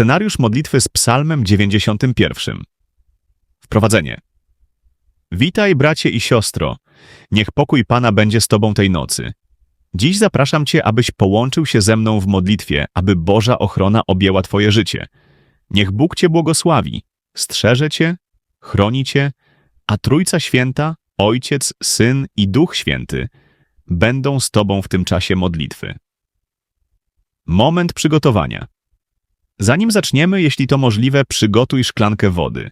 Scenariusz modlitwy z Psalmem 91. Wprowadzenie. Witaj, bracie i siostro. Niech pokój Pana będzie z Tobą tej nocy. Dziś zapraszam Cię, abyś połączył się ze mną w modlitwie, aby Boża ochrona objęła Twoje życie. Niech Bóg Cię błogosławi, strzeże Cię, chroni Cię, a Trójca Święta, Ojciec, Syn i Duch Święty będą z Tobą w tym czasie modlitwy. Moment przygotowania. Zanim zaczniemy, jeśli to możliwe, przygotuj szklankę wody.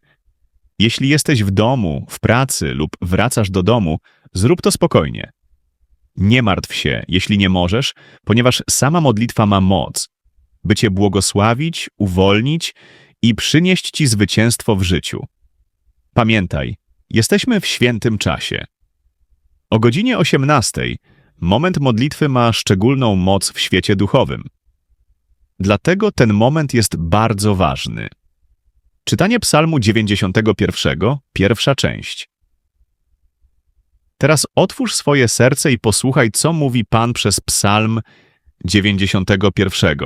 Jeśli jesteś w domu, w pracy lub wracasz do domu, zrób to spokojnie. Nie martw się, jeśli nie możesz, ponieważ sama modlitwa ma moc, by cię błogosławić, uwolnić i przynieść ci zwycięstwo w życiu. Pamiętaj, jesteśmy w świętym czasie. O godzinie 18 moment modlitwy ma szczególną moc w świecie duchowym. Dlatego ten moment jest bardzo ważny. Czytanie Psalmu 91, pierwsza część. Teraz otwórz swoje serce i posłuchaj, co mówi Pan przez Psalm 91.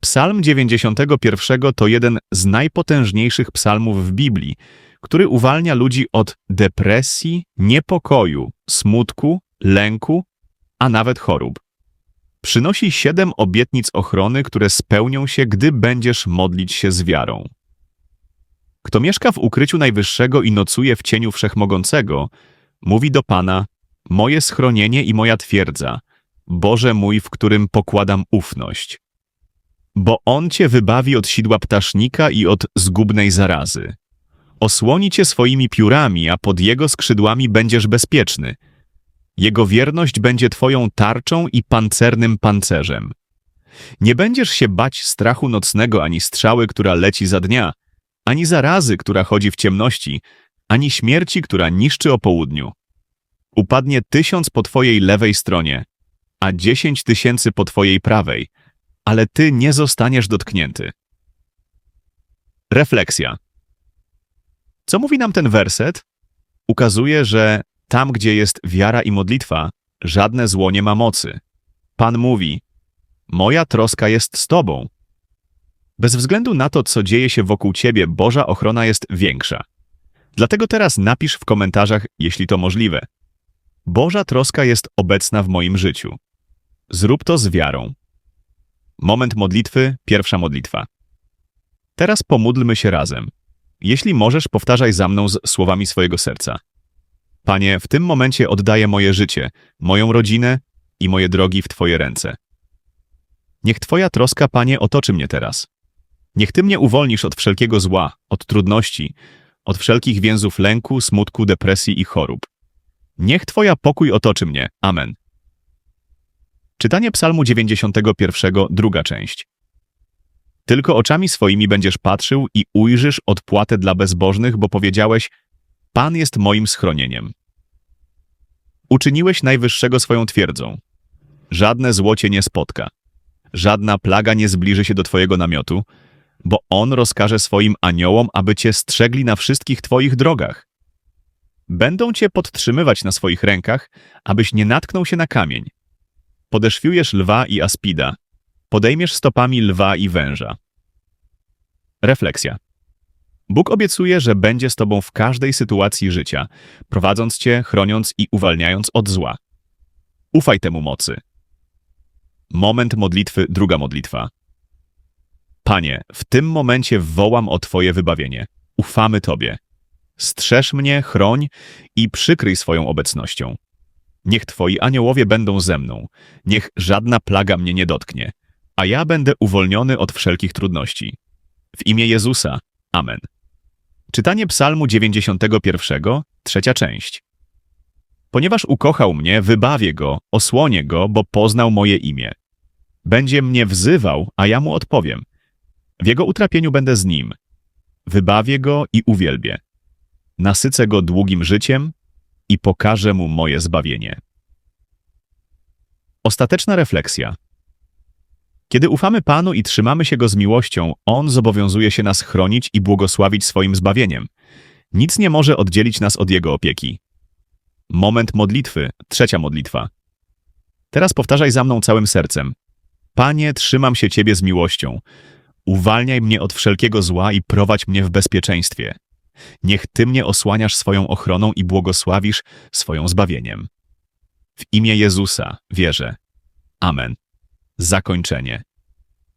Psalm 91 to jeden z najpotężniejszych psalmów w Biblii, który uwalnia ludzi od depresji, niepokoju, smutku, lęku, a nawet chorób. Przynosi siedem obietnic ochrony, które spełnią się, gdy będziesz modlić się z wiarą. Kto mieszka w ukryciu Najwyższego i nocuje w cieniu Wszechmogącego, mówi do Pana, moje schronienie i moja twierdza, Boże mój, w którym pokładam ufność. Bo On Cię wybawi od sidła ptasznika i od zgubnej zarazy. Osłoni Cię swoimi piórami, a pod Jego skrzydłami będziesz bezpieczny. Jego wierność będzie Twoją tarczą i pancernym pancerzem. Nie będziesz się bać strachu nocnego ani strzały, która leci za dnia, ani zarazy, która chodzi w ciemności, ani śmierci, która niszczy o południu. Upadnie tysiąc po twojej lewej stronie, a dziesięć tysięcy po twojej prawej, ale ty nie zostaniesz dotknięty. Refleksja. Co mówi nam ten werset? Ukazuje, że tam, gdzie jest wiara i modlitwa, żadne zło nie ma mocy. Pan mówi: Moja troska jest z tobą. Bez względu na to, co dzieje się wokół ciebie, Boża ochrona jest większa. Dlatego teraz napisz w komentarzach, jeśli to możliwe. Boża troska jest obecna w moim życiu. Zrób to z wiarą. Moment modlitwy, pierwsza modlitwa. Teraz pomódlmy się razem. Jeśli możesz, powtarzaj za mną z słowami swojego serca. Panie, w tym momencie oddaję moje życie, moją rodzinę i moje drogi w Twoje ręce. Niech Twoja troska, Panie, otoczy mnie teraz. Niech Ty mnie uwolnisz od wszelkiego zła, od trudności, od wszelkich więzów lęku, smutku, depresji i chorób. Niech Twoja pokój otoczy mnie. Amen. Czytanie Psalmu 91, druga część. Tylko oczami swoimi będziesz patrzył i ujrzysz odpłatę dla bezbożnych, bo powiedziałeś, Pan jest moim schronieniem. Uczyniłeś Najwyższego swoją twierdzą. Żadne zło cię nie spotka. Żadna plaga nie zbliży się do twojego namiotu, bo On rozkaże swoim aniołom, aby cię strzegli na wszystkich twoich drogach. Będą cię podtrzymywać na swoich rękach, abyś nie natknął się na kamień. Podeszwiujesz lwa i aspida, podejmiesz stopami lwa i węża. Refleksja. Bóg obiecuje, że będzie z tobą w każdej sytuacji życia, prowadząc cię, chroniąc i uwalniając od zła. Ufaj temu mocy. Moment modlitwy, druga modlitwa. Panie, w tym momencie wołam o Twoje wybawienie. Ufamy Tobie. Strzeż mnie, chroń i przykryj swoją obecnością. Niech Twoi aniołowie będą ze mną, niech żadna plaga mnie nie dotknie, a ja będę uwolniony od wszelkich trudności. W imię Jezusa. Amen. Czytanie Psalmu 91, trzecia część. Ponieważ ukochał mnie, wybawię go, osłonię go, bo poznał moje imię. Będzie mnie wzywał, a ja mu odpowiem. W jego utrapieniu będę z nim. Wybawię go i uwielbię. Nasycę go długim życiem i pokażę mu moje zbawienie. Ostateczna refleksja. Kiedy ufamy Panu i trzymamy się Go z miłością, On zobowiązuje się nas chronić i błogosławić swoim zbawieniem. Nic nie może oddzielić nas od Jego opieki. Moment modlitwy, trzecia modlitwa. Teraz powtarzaj za mną całym sercem. Panie, trzymam się Ciebie z miłością. Uwalniaj mnie od wszelkiego zła i prowadź mnie w bezpieczeństwie. Niech Ty mnie osłaniasz swoją ochroną i błogosławisz swoją zbawieniem. W imię Jezusa wierzę. Amen. Zakończenie.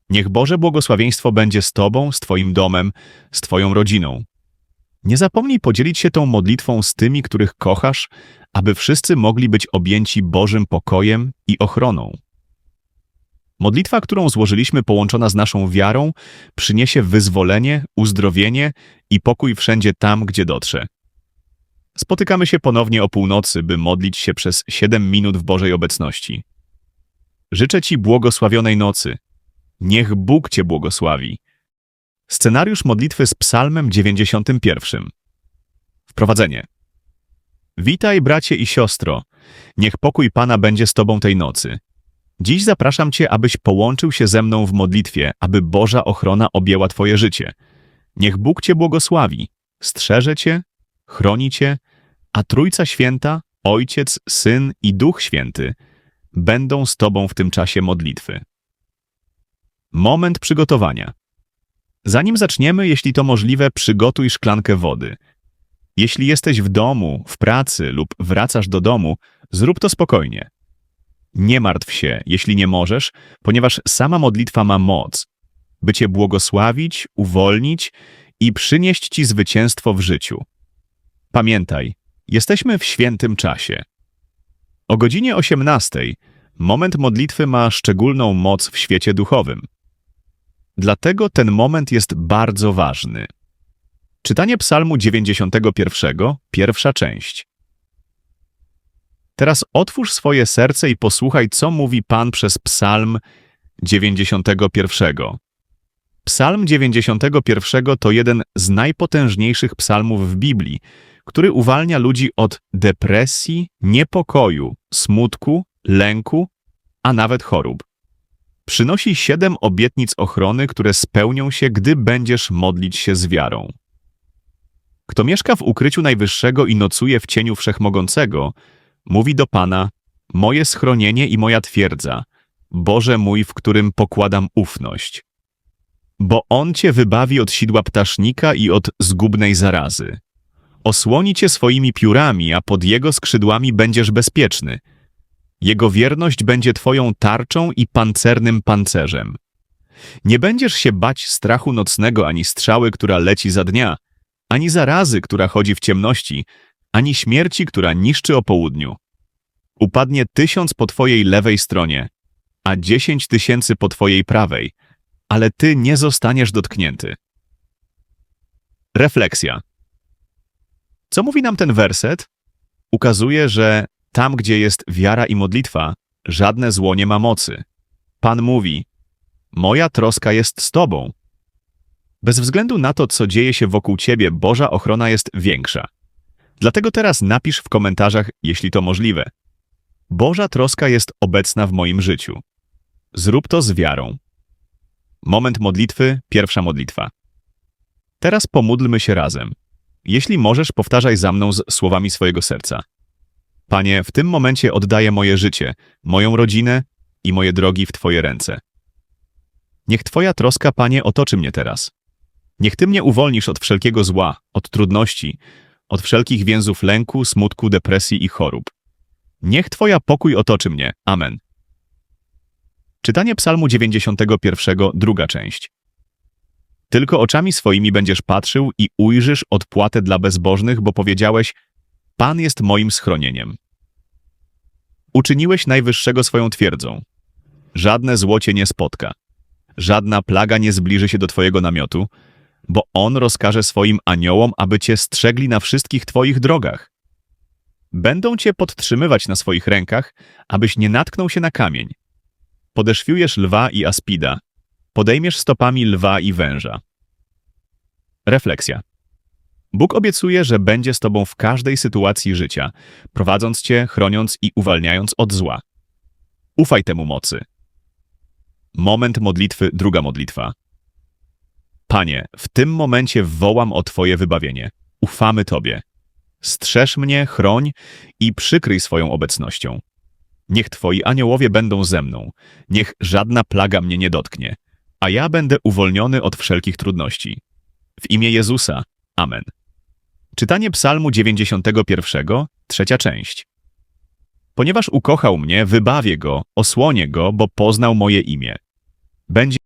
Niech Boże błogosławieństwo będzie z Tobą, z Twoim domem, z Twoją rodziną. Nie zapomnij podzielić się tą modlitwą z tymi, których kochasz, aby wszyscy mogli być objęci Bożym pokojem i ochroną. Modlitwa, którą złożyliśmy, połączona z naszą wiarą, przyniesie wyzwolenie, uzdrowienie i pokój wszędzie tam, gdzie dotrze. Spotykamy się ponownie o północy, by modlić się przez 7 minut w Bożej obecności. Życzę Ci błogosławionej nocy. Niech Bóg Cię błogosławi. Scenariusz modlitwy z Psalmem 91. Wprowadzenie. Witaj, bracie i siostro. Niech pokój Pana będzie z Tobą tej nocy. Dziś zapraszam Cię, abyś połączył się ze mną w modlitwie, aby Boża ochrona objęła Twoje życie. Niech Bóg Cię błogosławi, strzeże Cię, chroni Cię, a Trójca Święta, Ojciec, Syn i Duch Święty będą z Tobą w tym czasie modlitwy. Moment przygotowania. Zanim zaczniemy, jeśli to możliwe, przygotuj szklankę wody. Jeśli jesteś w domu, w pracy lub wracasz do domu, zrób to spokojnie. Nie martw się, jeśli nie możesz, ponieważ sama modlitwa ma moc, by cię błogosławić, uwolnić i przynieść ci zwycięstwo w życiu. Pamiętaj, jesteśmy w świętym czasie. O godzinie 18 moment modlitwy ma szczególną moc w świecie duchowym. Dlatego ten moment jest bardzo ważny. Czytanie Psalmu 91, pierwsza część. Teraz otwórz swoje serce i posłuchaj, co mówi Pan przez Psalm 91. Psalm 91 to jeden z najpotężniejszych psalmów w Biblii, który uwalnia ludzi od depresji, niepokoju, smutku, lęku, a nawet chorób. Przynosi siedem obietnic ochrony, które spełnią się, gdy będziesz modlić się z wiarą. Kto mieszka w ukryciu Najwyższego i nocuje w cieniu Wszechmogącego, mówi do Pana, moje schronienie i moja twierdza, Boże mój, w którym pokładam ufność. Bo On Cię wybawi od sidła ptasznika i od zgubnej zarazy. Osłoni Cię swoimi piórami, a pod Jego skrzydłami będziesz bezpieczny. Jego wierność będzie Twoją tarczą i pancernym pancerzem. Nie będziesz się bać strachu nocnego ani strzały, która leci za dnia, ani zarazy, która chodzi w ciemności, ani śmierci, która niszczy o południu. Upadnie tysiąc po twojej lewej stronie, a dziesięć tysięcy po twojej prawej, ale ty nie zostaniesz dotknięty. Refleksja. Co mówi nam ten werset? Ukazuje, że tam, gdzie jest wiara i modlitwa, żadne zło nie ma mocy. Pan mówi: Moja troska jest z tobą. Bez względu na to, co dzieje się wokół ciebie, Boża ochrona jest większa. Dlatego teraz napisz w komentarzach, jeśli to możliwe. Boża troska jest obecna w moim życiu. Zrób to z wiarą. Moment modlitwy, pierwsza modlitwa. Teraz pomódlmy się razem. Jeśli możesz, powtarzaj za mną z słowami swojego serca. Panie, w tym momencie oddaję moje życie, moją rodzinę i moje drogi w Twoje ręce. Niech Twoja troska, Panie, otoczy mnie teraz. Niech Ty mnie uwolnisz od wszelkiego zła, od trudności, od wszelkich więzów lęku, smutku, depresji i chorób. Niech Twoja pokój otoczy mnie. Amen. Czytanie Psalmu 91, druga część. Tylko oczami swoimi będziesz patrzył i ujrzysz odpłatę dla bezbożnych, bo powiedziałeś, Pan jest moim schronieniem. Uczyniłeś Najwyższego swoją twierdzą. Żadne zło cię nie spotka. Żadna plaga nie zbliży się do twojego namiotu, bo On rozkaże swoim aniołom, aby cię strzegli na wszystkich twoich drogach. Będą cię podtrzymywać na swoich rękach, abyś nie natknął się na kamień. Podeszwiujesz lwa i aspida, podejmiesz stopami lwa i węża. Refleksja. Bóg obiecuje, że będzie z tobą w każdej sytuacji życia, prowadząc cię, chroniąc i uwalniając od zła. Ufaj temu mocy. Moment modlitwy, druga modlitwa. Panie, w tym momencie wołam o Twoje wybawienie. Ufamy Tobie. Strzeż mnie, chroń i przykryj swoją obecnością. Niech Twoi aniołowie będą ze mną, niech żadna plaga mnie nie dotknie, a ja będę uwolniony od wszelkich trudności. W imię Jezusa. Amen. Czytanie Psalmu 91, trzecia część. Ponieważ ukochał mnie, wybawię go, osłonię go, bo poznał moje imię. Będzie